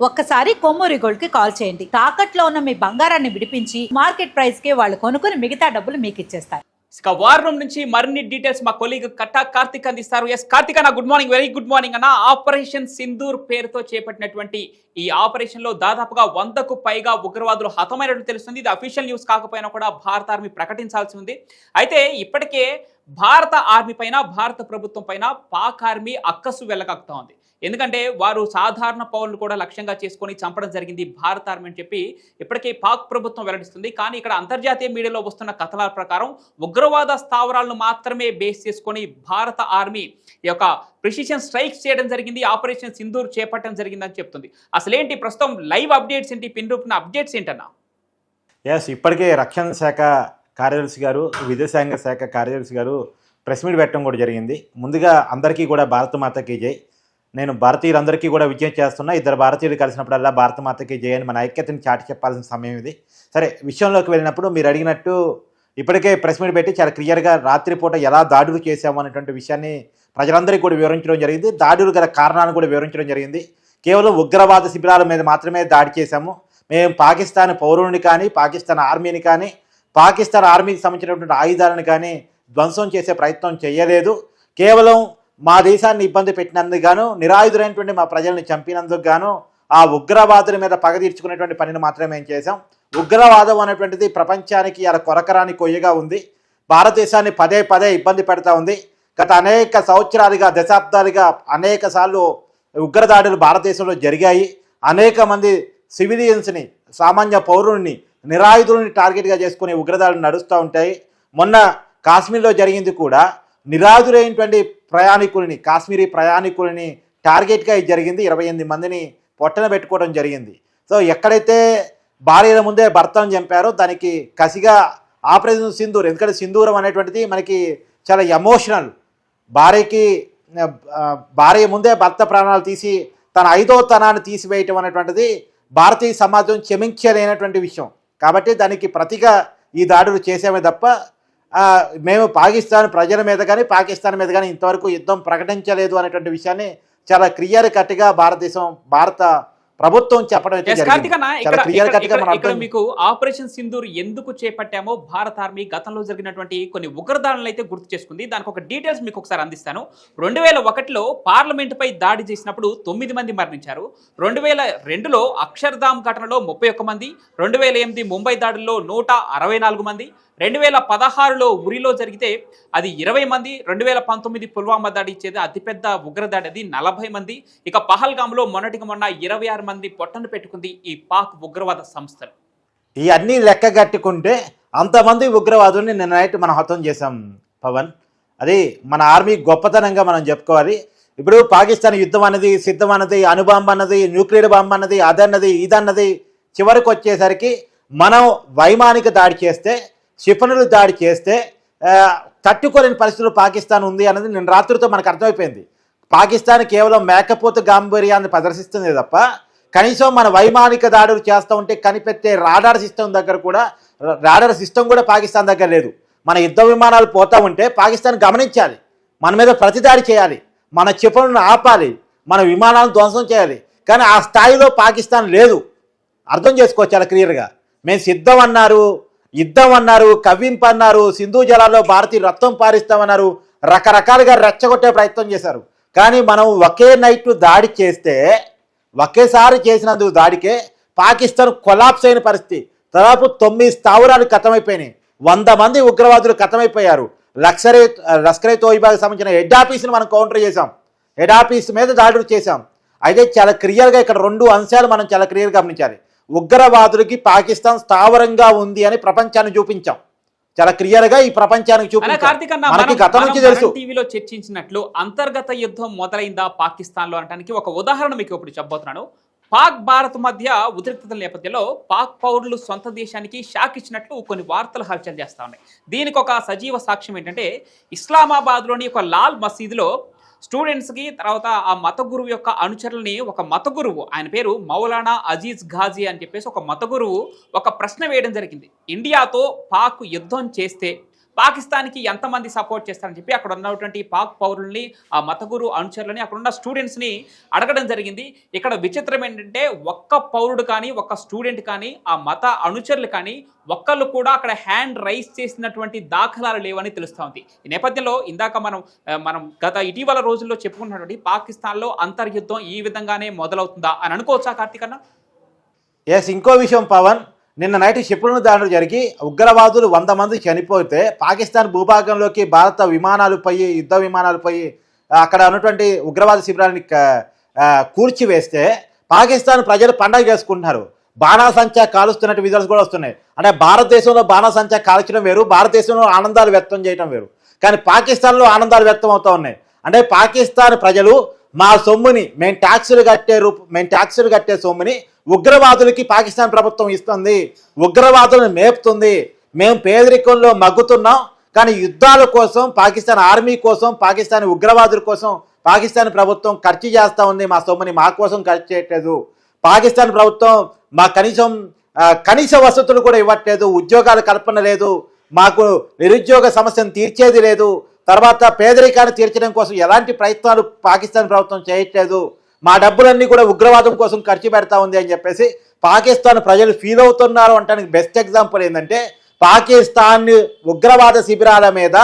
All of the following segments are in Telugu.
ఒక్కసారి కొమ్మూరి గోల్డ్కి కాల్ చేయండి. తాకట్లో ఉన్న మీ బంగారాన్ని విడిపించి మార్కెట్ ప్రైస్కి వాళ్ళు కొనుక్కుని మిగతా డబ్బులు మీకు ఇచ్చేస్తారు. ఇక వారం రూమ్ నుంచి మరిన్ని డీటెయిల్స్ మా కొలీగ్ కట్టా కార్తిక్ అందిస్తారు. ఎస్ కార్తిక్ అన్న good morning very good morning అన్న. ఆపరేషన్ సింధూర్ పేరుతో చేపట్టినటువంటి ఈ ఆపరేషన్లో దాదాపుగా వందకు పైగా ఉగ్రవాదులు హతమైనట్లు తెలుస్తుంది. ఇది అఫీషియల్ న్యూస్ కాకపోయినా కూడా భారత ఆర్మీ ప్రకటించాల్సి ఉంది. అయితే ఇప్పటికే భారత ఆర్మీ పైన భారత ప్రభుత్వం పైన పాక్ ఆర్మీ అక్కసు వెళ్ళగక్తా ఉంది ఎందుకంటే వారు సాధారణ పౌరులు కూడా లక్ష్యంగా చేసుకొని చంపడం జరిగింది భారత ఆర్మీ అని చెప్పి ఇప్పటికే పాక్ ప్రభుత్వం వెల్లడిస్తుంది. కానీ ఇక్కడ అంతర్జాతీయ మీడియాలో వస్తున్న కథల ప్రకారం ఉగ్రవాద స్థావరాలను మాత్రమే బేస్ చేసుకొని భారత ఆర్మీ ఈ యొక్క ప్రిసిషన్ స్ట్రైక్స్ చేయడం జరిగింది. ఆపరేషన్ సింధూర్ చేపట్టడం జరిగిందని చెప్తుంది. అసలేంటి ప్రస్తుతం లైవ్ అప్డేట్స్ ఏంటి? పిన్ రూపున అప్డేట్స్ ఏంటన్నా? ఎస్ ఇప్పటికే రక్షణ శాఖ కార్యదర్శి గారు విదేశాంగ శాఖ కార్యదర్శి గారు ప్రెస్ మీట్ పెట్టడం కూడా జరిగింది. ముందుగా అందరికీ కూడా భారత మాతకి జై. నేను భారతీయులందరికీ కూడా విజయం చేస్తున్నా ఇద్దరు భారతీయులు కలిసినప్పుడల్లా భారత మాతకి జయని మన ఐక్యతని చాటి చెప్పాల్సిన సమయం ఇది. సరే విషయంలోకి వెళ్ళినప్పుడు మీరు అడిగినట్టు ఇప్పటికే ప్రెస్ మీట్ పెట్టి చాలా క్లియర్గా రాత్రిపూట ఎలా దాడులు చేశాము అనేటువంటి విషయాన్ని ప్రజలందరికీ కూడా వివరించడం జరిగింది. దాడులు గల కారణాలను కూడా వివరించడం జరిగింది. కేవలం ఉగ్రవాద శిబిరాల మీద మాత్రమే దాడి చేశాము. మేము పాకిస్తాన్ పౌరుని కానీ పాకిస్తాన్ ఆర్మీని కానీ పాకిస్తాన్ ఆర్మీకి సంబంధించినటువంటి ఆయుధాలను కానీ ధ్వంసం చేసే ప్రయత్నం చేయలేదు. కేవలం మా దేశాన్ని ఇబ్బంది పెట్టినందుకు గాను నిరాయుధులైనటువంటి మా ప్రజల్ని చంపినందుకు గాను ఆ ఉగ్రవాదుల మీద పగ తీర్చుకునేటువంటి పనిని మాత్రమే మేము చేశాం. ఉగ్రవాదం అనేటువంటిది ప్రపంచానికి అలా కొరకరాని కొయ్యగా ఉంది. భారతదేశాన్ని పదే పదే ఇబ్బంది పెడతా ఉంది. గత అనేక సంవత్సరాలుగా దశాబ్దాలుగా అనేక సార్లు ఉగ్రదాడులు భారతదేశంలో జరిగాయి. అనేక మంది సివిలియన్స్ని సామాన్య పౌరుల్ని నిరాయుధుల్ని టార్గెట్గా చేసుకుని ఉగ్రదాడులు నడుస్తూ ఉంటాయి. మొన్న కాశ్మీర్లో జరిగింది కూడా నిరాయుధులైనటువంటి ప్రయాణికులని కాశ్మీరీ ప్రయాణికులని టార్గెట్గా ఇది జరిగింది. ఇరవై ఎనిమిది మందిని పొట్టన పెట్టుకోవడం జరిగింది. సో ఎక్కడైతే భార్యల ముందే భర్తను చంపారో దానికి కసిగా ఆపరేషన్ సింధూర్ ఎందుకంటే సింధూరం అనేటువంటిది మనకి చాలా ఎమోషనల్. భార్యకి భార్య ముందే భర్త ప్రాణాలు తీసి తన ఐదో తనాన్ని తీసివేయటం అనేటువంటిది భారతీయ సమాజం క్షమించలేనటువంటి విషయం. కాబట్టి దానికి ప్రతిగా ఈ దాడులు చేసామే తప్ప మేము పాకిస్తాన్ ప్రజల మీద కానీ పాకిస్తాన్ మీద కానీ ఇంతవరకు యుద్ధం ప్రకటించలేదు అనేటువంటి విషయాన్ని చాలా క్లియర్ కట్గా భారతదేశం భారత ప్రభుత్వం చెప్పడం మీకు ఆపరేషన్ సింధూర్ ఎందుకు చేపట్టామో భారత ఆర్మీ గతంలో జరిగినటువంటి కొన్ని ఉగ్రదాడులను అయితే గుర్తు చేసుకుంది. దానికి ఒక డీటెయిల్స్ మీకు ఒకసారి అందిస్తాను. రెండు వేల ఒకటిలో పార్లమెంట్ పై దాడి చేసినప్పుడు తొమ్మిది మంది మరణించారు. రెండు వేల రెండులో అక్షర్ధామ్ ఘటనలో ముప్పై ఒక్క మంది. రెండు వేల ఎనిమిది ముంబై దాడుల్లో నూట అరవై నాలుగు మంది. రెండు వేల పదహారులో ఉరిలో జరిగితే అది ఇరవై మంది రెండు వేల పంతొమ్మిది పుల్వామా దాడి ఇచ్చేది అతిపెద్ద ఉగ్రదాడి అది. నలభై మంది. ఇక పహల్గామ్లో మొన్నటికి మొన్న ఇరవై ఆరు మంది పొట్టను పెట్టుకుంది ఈ పాక్ ఉగ్రవాద సంస్థలు. ఇవన్నీ లెక్క కట్టుకుంటే అంతమంది ఉగ్రవాదుల్ని నిన్న నైట్ మనం హతం చేశాం పవన్. అది మన ఆర్మీ గొప్పతనంగా మనం చెప్పుకోవాలి. ఇప్పుడు పాకిస్తాన్ యుద్ధం అన్నది సిద్ధం అన్నది అణుబాంబు అన్నది న్యూక్లియర్ బాంబు అన్నది అదన్నది ఇదన్నది చివరికి వచ్చేసరికి మనం వైమానిక దాడి చేస్తే క్షిపణులు దాడి చేస్తే తట్టుకోలేని పరిస్థితుల్లో పాకిస్తాన్ ఉంది అన్నది నిన్న రాత్రితో మనకు అర్థమైపోయింది. పాకిస్తాన్ కేవలం మేకపోతు గాంభీర్యాన్ని ప్రదర్శిస్తుంది తప్ప కనీసం మన వైమానిక దాడులు చేస్తూ ఉంటే కనిపెట్టే రాడార్ సిస్టమ్ దగ్గర కూడా రాడార్ సిస్టమ్ కూడా పాకిస్తాన్ దగ్గర లేదు. మన యుద్ధ విమానాలు పోతా ఉంటే పాకిస్తాన్ గమనించాలి. మన మీద ప్రతిదాడి చేయాలి. మన క్షిపణులను ఆపాలి. మన విమానాలను ధ్వంసం చేయాలి. కానీ ఆ స్థాయిలో పాకిస్తాన్ లేదు. అర్థం చేసుకోవచ్చు చాలా క్లియర్గా. మేము సిద్ధం అన్నారు. యుద్ధం అన్నారు కవ్వింపు అన్నారు సింధు జలాల్లో భారతీయ రక్తం పారిస్తామన్నారు రకరకాలుగా రెచ్చగొట్టే ప్రయత్నం చేశారు. కానీ మనం ఒకే నైట్ దాడి చేస్తే ఒకేసారి చేసినందుకు దాడికే పాకిస్తాన్ కొలాప్స్ అయిన పరిస్థితి. దాదాపు తొమ్మిది స్థావరాలు ఖతమైపోయినాయి వంద మంది ఉగ్రవాదులు ఖతమైపోయారు లక్సరే లస్కరే తోయిబాకి సంబంధించిన హెడ్ ఆఫీస్ని మనం కౌంటర్ చేసాం హెడ్ ఆఫీస్ మీద దాడులు చేశాం. అయితే చాలా క్లియర్గా ఇక్కడ రెండు అంశాలు మనం చాలా క్లియర్గా గమనించాలి. ఉగ్రవాదులకి పాకిస్తాన్ స్థావరంగా ఉంది అని ప్రపంచాన్ని చూపించాం. చాలా క్లియర్గా ఈ ప్రపంచానికి చూపించాం. గతం నుంచి తెలుసు. టీవీలో చర్చించినట్లు అంతర్గత యుద్ధం మొదలైందా పాకిస్తాన్లో అనడానికి ఒక ఉదాహరణ మీకు ఇప్పుడు చెప్పబోతున్నాను. పాక్ భారత్ మధ్య ఉద్రిక్తతల నేపథ్యంలో పాక్ పౌరులు సొంత దేశానికి షాక్ ఇచ్చినట్లు కొన్ని వార్తలు హల్చల్ చేస్తా ఉన్నాయి. దీనికి ఒక సజీవ సాక్ష్యం ఏంటంటే ఇస్లామాబాద్లోని ఒక లాల్ మసీదులో స్టూడెంట్స్కి తర్వాత ఆ మత గురువు యొక్క అనుచరుల్ని ఒక మత గురువు ఆయన పేరు మౌలానా అజీజ్ ఘాజీ అని చెప్పేసి ఒక మత గురువు ఒక ప్రశ్న వేయడం జరిగింది. ఇండియాతో పాక్ యుద్ధం చేస్తే పాకిస్తాన్కి ఎంతమంది సపోర్ట్ చేస్తారని చెప్పి అక్కడ ఉన్నటువంటి పాక్ పౌరుల్ని ఆ మతగురు అనుచరులని అక్కడ ఉన్న స్టూడెంట్స్ని అడగడం జరిగింది. ఇక్కడ విచిత్రం ఏంటంటే ఒక్క పౌరుడు కానీ ఒక్క స్టూడెంట్ కానీ ఆ మత అనుచరులు కానీ ఒక్కళ్ళు కూడా అక్కడ హ్యాండ్ రైస్ చేసినటువంటి దాఖలాలు లేవని తెలుస్తూ ఉంది. ఈ నేపథ్యంలో ఇందాక మనం మనం గత ఇటీవల రోజుల్లో చెప్పుకున్నటువంటి పాకిస్తాన్లో అంతర్యుద్ధం ఈ విధంగానే మొదలవుతుందా అని అనుకోవచ్చా కార్తీక్ అన్న? ఎస్ ఇంకో విషయం పవన్. నిన్న నైట్ క్షిపణి దాడులు జరిగి ఉగ్రవాదులు వంద మంది చనిపోతే పాకిస్తాన్ భూభాగంలోకి భారత విమానాలు యుద్ధ విమానాలు అక్కడ ఉన్నటువంటి ఉగ్రవాద శిబిరాన్ని కూర్చివేస్తే పాకిస్తాన్ ప్రజలు పండగ చేసుకుంటున్నారు. బాణాసంచా కాలుస్తున్నట్టు విజువల్స్ కూడా వస్తున్నాయి. అంటే భారతదేశంలో బాణాసంచా కాల్చడం వేరు భారతదేశంలో ఆనందాలు వ్యక్తం చేయడం వేరు. కానీ పాకిస్తాన్లో ఆనందాలు వ్యక్తం అవుతూ ఉన్నాయి. అంటే పాకిస్తాన్ ప్రజలు మా సొమ్ముని మేము ట్యాక్సులు కట్టే రూప మేము ట్యాక్సులు కట్టే సొమ్ముని ఉగ్రవాదులకి పాకిస్తాన్ ప్రభుత్వం ఇస్తుంది. ఉగ్రవాదులను మేపుతుంది. మేము పేదరికంలో మగ్గుతున్నాం. కానీ యుద్ధాల కోసం పాకిస్తాన్ ఆర్మీ కోసం పాకిస్తాన్ ఉగ్రవాదుల కోసం పాకిస్తాన్ ప్రభుత్వం ఖర్చు చేస్తూ ఉంది. మా సొమ్ముని మా కోసం ఖర్చు చేయట్లేదు. పాకిస్తాన్ ప్రభుత్వం మా కనీసం కనీస వసతులు కూడా ఇవ్వట్లేదు. ఉద్యోగాలు కల్పన లేదు. మాకు నిరుద్యోగ సమస్యను తీర్చేది లేదు. తర్వాత పేదరికాన్ని తీర్చడం కోసం ఎలాంటి ప్రయత్నాలు పాకిస్తాన్ ప్రభుత్వం చేయట్లేదు? మా డబ్బులన్నీ కూడా ఉగ్రవాదం కోసం ఖర్చు పెడతా ఉంది అని చెప్పేసి పాకిస్తాన్ ప్రజలు ఫీల్ అవుతున్నారు అంటానికి బెస్ట్ ఎగ్జాంపుల్ ఏంటంటే పాకిస్తాన్ ఉగ్రవాద శిబిరాల మీద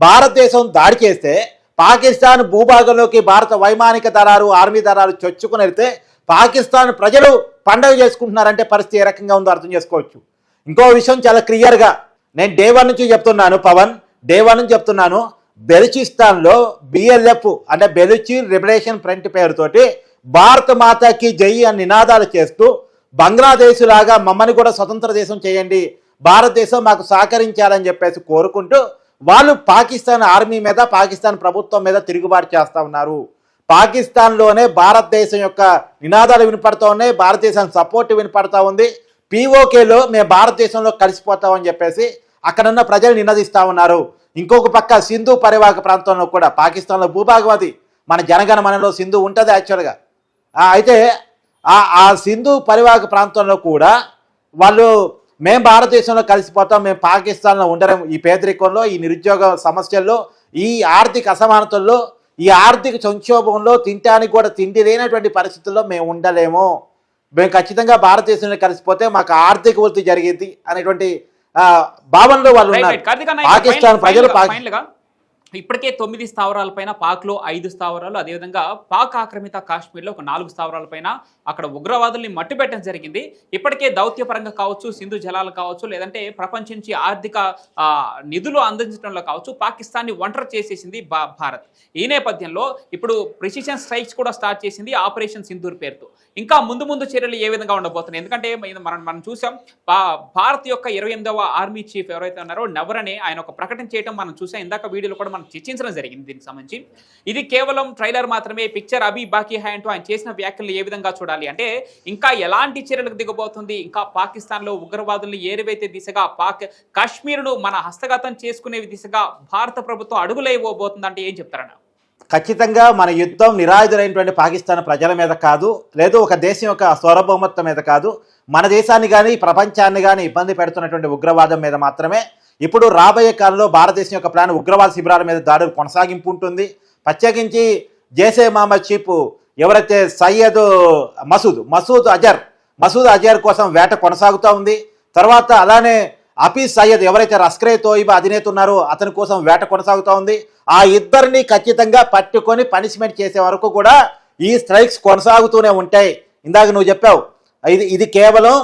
భారతదేశం దాడి చేస్తే పాకిస్తాన్ భూభాగంలోకి భారత వైమానిక దళాలు ఆర్మీ దళాలు చొచ్చుకుని వెళ్తే పాకిస్తాన్ ప్రజలు పండగ చేసుకుంటున్నారంటే పరిస్థితి ఏ రకంగా ఉందో అర్థం చేసుకోవచ్చు. ఇంకో విషయం చాలా క్లియర్గా నేను డే వన్ నుంచి చెప్తున్నాను పవన్. డే చెప్తున్నాను బెలుచిస్తాన్లో బిఎల్ఎఫ్ అంటే బెలుచి లిబరేషన్ ఫ్రంట్ పేరుతోటి భారత మాతకి జై అని నినాదాలు చేస్తూ బంగ్లాదేశ్ లాగా మమ్మల్ని కూడా స్వతంత్ర దేశం చేయండి భారతదేశం మాకు సహకరించాలని చెప్పేసి కోరుకుంటూ వాళ్ళు పాకిస్తాన్ ఆర్మీ మీద పాకిస్తాన్ ప్రభుత్వం మీద తిరుగుబాటు చేస్తా ఉన్నారు. పాకిస్తాన్లోనే భారతదేశం యొక్క నినాదాలు వినపడతా ఉన్నాయి భారతదేశం సపోర్ట్ వినపడతా ఉంది. పీఓకేలో మేము భారతదేశంలో కలిసిపోతామని చెప్పేసి అక్కడున్న ప్రజలు నినదిస్తా ఉన్నారు. ఇంకొక పక్క సింధు పరివాహక ప్రాంతంలో కూడా పాకిస్తాన్లో భూభాగం అది మన జనగణమనలో సింధు ఉంటుంది యాక్చువల్గా అయితే ఆ సింధు పరివాహక ప్రాంతంలో కూడా వాళ్ళు మేము భారతదేశంలో కలిసిపోతాం మేము పాకిస్తాన్లో ఉండడం ఈ పేదరికంలో ఈ నిరుద్యోగ సమస్యల్లో ఈ ఆర్థిక అసమానతల్లో ఈ ఆర్థిక సంక్షోభంలో తినటానికి కూడా తిండి లేనటువంటి పరిస్థితుల్లో మేము ఉండలేము. మేము ఖచ్చితంగా భారతదేశంలో కలిసిపోతే మాకు ఆర్థిక వృద్ధి జరిగింది అనేటువంటి భావనలో వాళ్ళు ఉన్నారు. పాకిస్తాన్ ప్రజలు ఇప్పటికే తొమ్మిది స్థావరాల పైన పాక్లో ఐదు స్థావరాలు అదేవిధంగా పాక్ ఆక్రమిత కాశ్మీర్లో ఒక నాలుగు స్థావరాల పైన అక్కడ ఉగ్రవాదుల్ని మట్టి పెట్టడం జరిగింది. ఇప్పటికే దౌత్యపరంగా కావచ్చు సింధు జలాలు కావచ్చు లేదంటే ప్రపంచం నుంచి ఆర్థిక నిధులు అందించడంలో కావచ్చు పాకిస్తాన్ని ఒంటరి చేసేసింది భా- భారత్. ఈ నేపథ్యంలో ఇప్పుడు ప్రిసిషన్ స్ట్రైక్స్ కూడా స్టార్ట్ చేసింది ఆపరేషన్ సింధూర్ పేరుతో. ఇంకా ముందు ముందు చర్యలు ఏ విధంగా ఉండబోతున్నాయి? ఎందుకంటే మనం మనం చూసాం భారత్ యొక్క ఇరవై ఎనిమిదవ ఆర్మీ చీఫ్ ఎవరైతే ఉన్నారో నవరనే ఆయన ఒక ప్రకటన చేయడం మనం చూసాం. ఇందాక వీడియోలో కూడా మనం చర్చించడం జరిగింది దీనికి సంబంధించి. ఇది కేవలం ట్రైలర్ మాత్రమే. పిక్చర్ అభి బాకీ హై అంటూ ఆయన చేసిన వ్యాఖ్యలు ఏ విధంగా చూడాలి? అంటే ఇంకా ఎలాంటి చర్యలకు దిగబోతుంది? ఇంకా పాకిస్తాన్లో ఉగ్రవాదుల్ని ఏరివైతే దిశగా పాక్ కాశ్మీర్ను మన హస్తగతం చేసుకునే దిశగా భారత ప్రభుత్వం అడుగులేయబోతుంది అంటే ఏం చెప్తారన్న? ఖచ్చితంగా మన యుద్ధం నిరాయుధులైనటువంటి పాకిస్తాన్ ప్రజల మీద కాదు లేదు ఒక దేశం యొక్క స్వరభౌమత్వం మీద కాదు మన దేశాన్ని కానీ ప్రపంచాన్ని కానీ ఇబ్బంది పెడుతున్నటువంటి ఉగ్రవాదం మీద మాత్రమే. ఇప్పుడు రాబోయే కాలంలో భారతదేశం యొక్క ప్లాన్ ఉగ్రవాద శిబిరాల మీద దాడులు కొనసాగింపు ఉంటుంది. ప్రత్యేకించి జేసే మహమ్మద్ చీఫ్ ఎవరైతే సయ్యద్ మసూద్ మసూద్ అజర్ మసూద్ అజర్ కోసం వేట కొనసాగుతూ ఉంది. తర్వాత అలానే అఫీజ్ సయ్యద్ ఎవరైతే రస్కరే తోయిబా అధినేత ఉన్నారో అతని కోసం వేట కొనసాగుతూ ఉంది. ఆ ఇద్దరిని ఖచ్చితంగా పట్టుకొని పనిష్మెంట్ చేసే వరకు కూడా ఈ స్ట్రైక్స్ కొనసాగుతూనే ఉంటాయి. ఇందాక నువ్వు చెప్పావు ఇది ఇది కేవలం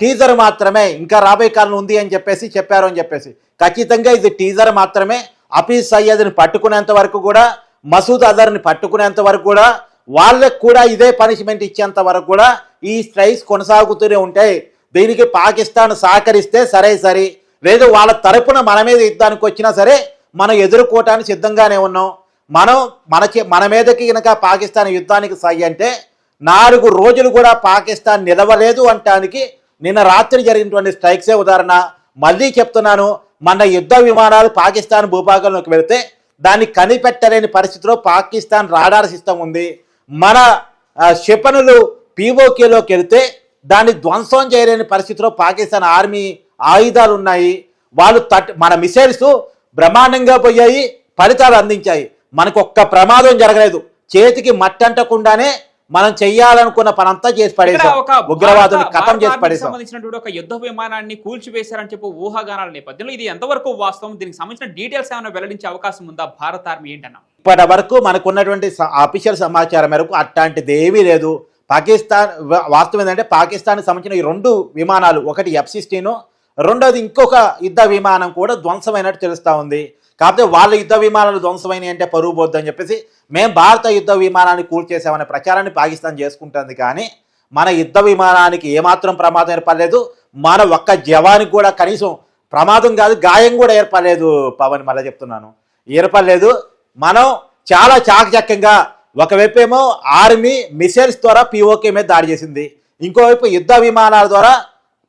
టీజర్ మాత్రమే ఇంకా రాబోయే కాలం ఉంది అని చెప్పేసి చెప్పారు అని చెప్పేసి. ఖచ్చితంగా ఇది టీజర్ మాత్రమే. అఫీజ్ సయ్యద్ని పట్టుకునేంత వరకు కూడా మసూద్ అజర్ని పట్టుకునేంత వరకు కూడా వాళ్ళకు కూడా ఇదే పనిష్మెంట్ ఇచ్చేంత వరకు కూడా ఈ స్ట్రైక్స్ కొనసాగుతూనే ఉంటాయి. దీనికి పాకిస్తాన్ సహకరిస్తే సరే సరే. లేదు వాళ్ళ తరపున మన మీద యుద్ధానికి వచ్చినా సరే మనం ఎదుర్కోవటానికి సిద్ధంగానే ఉన్నాం. మనం మన మన మీదకి కనుక పాకిస్తాన్ యుద్ధానికి సై అంటే నాలుగు రోజులు కూడా పాకిస్తాన్ నిలవలేదు అంటానికి నిన్న రాత్రి జరిగినటువంటి స్ట్రైక్సే ఉదాహరణ. మళ్ళీ చెప్తున్నాను మన యుద్ధ విమానాలు పాకిస్తాన్ భూభాగంలోకి వెళితే దాన్ని కనిపెట్టలేని పరిస్థితిలో పాకిస్తాన్ రాడార్ సిస్టమ్ ఉంది. మన క్షిపణులు పీఓకేలోకి వెళితే దాన్ని ధ్వంసం చేయలేని పరిస్థితిలో పాకిస్తాన్ ఆర్మీ ఆయుధాలు ఉన్నాయి వాళ్ళు తట్ మన మిసైల్స్ బ్రహ్మాండంగా పోయాయి ఫలితాలు అందించాయి. మనకు ఒక్క ప్రమాదం జరగలేదు. చేతికి మట్టి అంటకుండానే మనం చెయ్యాలనుకున్న పనంతా చేసి పడేసాం ఉగ్రవాదుని చేసి పడేసాం సంబంధించినటువంటి ఒక యుద్ధ విమానాన్ని కూల్చివేశారని చెప్పి ఊహాగానాల నేపథ్యంలో ఇది ఎంతవరకు వాస్తవం? దీనికి సంబంధించిన డీటెయిల్స్ ఏమైనా వెల్లడించే అవకాశం ఉందా భారత ఆర్మీ ఏంటన్నా? ఇప్పటి వరకు మనకు ఉన్నటువంటి అఫీషియల్ సమాచారం మేరకు అట్లాంటిది ఏమీ లేదు. పాకిస్తాన్ వాస్తవం ఏంటంటే పాకిస్తాన్కి సంబంధించిన ఈ రెండు విమానాలు ఒకటి ఎఫ్ సిక్స్టీన్ రెండోది ఇంకొక యుద్ధ విమానం కూడా ధ్వంసమైనట్టు తెలుస్తూ ఉంది. కాకపోతే వాళ్ళ యుద్ధ విమానాలు ధ్వంసమైనవి అంటే పరువు పోద్దని చెప్పేసి మేము భారత యుద్ధ విమానాన్ని కూల్చేసామనే ప్రచారాన్ని పాకిస్తాన్ చేసుకుంటుంది కానీ మన యుద్ధ విమానానికి ఏమాత్రం ప్రమాదం ఏర్పడలేదు. మన ఒక్క జవానికి కూడా కనీసం ప్రమాదం కాదు గాయం కూడా ఏర్పడలేదు పవన్ మళ్ళీ చెప్తున్నాను. ఏర్పడలేదు. మనం చాలా చాకచక్యంగా ఒకవైపు ఏమో ఆర్మీ మిసైల్స్ ద్వారా పిఓకే మీద దాడి చేసింది. ఇంకోవైపు యుద్ధ విమానాల ద్వారా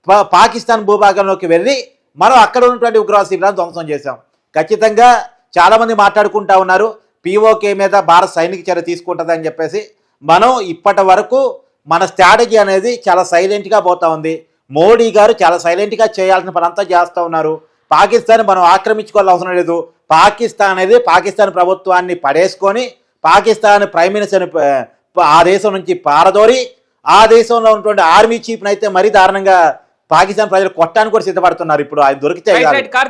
పా- పాకిస్తాన్ భూభాగంలోకి వెళ్ళి మనం అక్కడ ఉన్నటువంటి ఉగ్రవాద శిబిరాన్ని ధ్వంసం చేశాం. ఖచ్చితంగా చాలామంది మాట్లాడుకుంటా ఉన్నారు. పీఓకే మీద భారత సైనిక చర్య తీసుకుంటుందని చెప్పేసి మనం ఇప్పటి వరకు మన స్ట్రాటజీ అనేది చాలా సైలెంట్గా పోతా ఉంది. మోడీ గారు చాలా సైలెంట్గా చేయాల్సిన పనంతా చేస్తూ ఉన్నారు. పాకిస్తాన్ మనం ఆక్రమించుకోవాల్సిన అవసరం లేదు. పాకిస్తాన్ అనేది పాకిస్తాన్ ప్రభుత్వాన్ని పడేసుకొని పాకిస్తాన్ ప్రైమ్ మినిస్టర్ని ఆ దేశం నుంచి పారదోరి ఆ దేశంలో ఉన్నటువంటి ఆర్మీ చీఫ్ని అయితే మరీ దారుణంగా పాకిస్తాన్ ప్రజలు కొట్టడానికి కూడా సిద్ధపడుతున్నారు ఇప్పుడు. ఆయన దొరికితే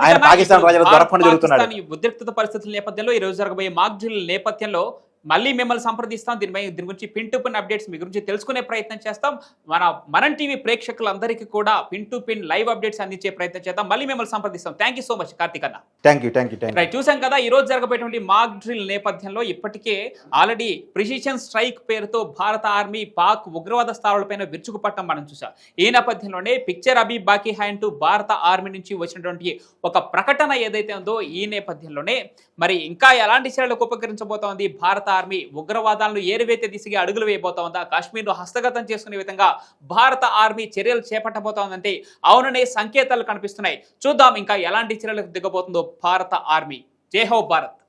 ఆయన పాకిస్తాన్ ప్రజలు దొరకకుండా ఈ ఉద్రిక్తత పరిస్థితుల నేపథ్యంలో ఈ రోజు జరగబోయే మాక్ నేపథ్యంలో మళ్ళీ మిమ్మల్ని సంప్రదిస్తాం. దీనిపై దీని గురించి పిన్ టు పిన్ అప్డేట్స్ మీ గురించి తెలుసుకునే ప్రయత్నం చేస్తాం. మన మనం టీవీ ప్రేక్షకులందరికీ కూడా pin to pin live updates అందించే ప్రయత్నం చేద్దాం. మళ్ళీ మిమ్మల్ని సంప్రదిస్తాం. Thank you so much Karthik అన్న. Thank you thank you right చూసాం కదా ఈ రోజు జరగబోయేటువంటి మాక్ డ్రిల్ నేపథ్యంలో ఇప్పటికే ఆల్రెడీ ప్రిసిషన్ స్ట్రైక్ పేరుతో భారత ఆర్మీ పాక్ ఉగ్రవాద స్థావరాలపైన విరుచుకుపట్టం మనం చూసాం ఈ నేపథ్యంలోనే పిక్చర్ అబీ బాకీ హ్యాండ్ టు భారత ఆర్మీ నుంచి వచ్చినటువంటి ఒక ప్రకటన ఏదైతే ఉందో ఈ నేపథ్యంలోనే మరి ఇంకా ఎలాంటి చర్యలకు ఉపకరించబోతోంది భారత ఆర్మీ ఉగ్రవాదాలను ఏరువేతే దిశగా అడుగులు వేయబోతోందా కాశ్మీర్ను హస్తగతం చేసుకునే విధంగా భారత ఆర్మీ చర్యలు చేపట్టబోతోందంటే అవుననే సంకేతాలు కనిపిస్తున్నాయి. చూద్దాం ఇంకా ఎలాంటి చర్యలకు దిగబోతుందో భారత ఆర్మీ. జై హో భారత్.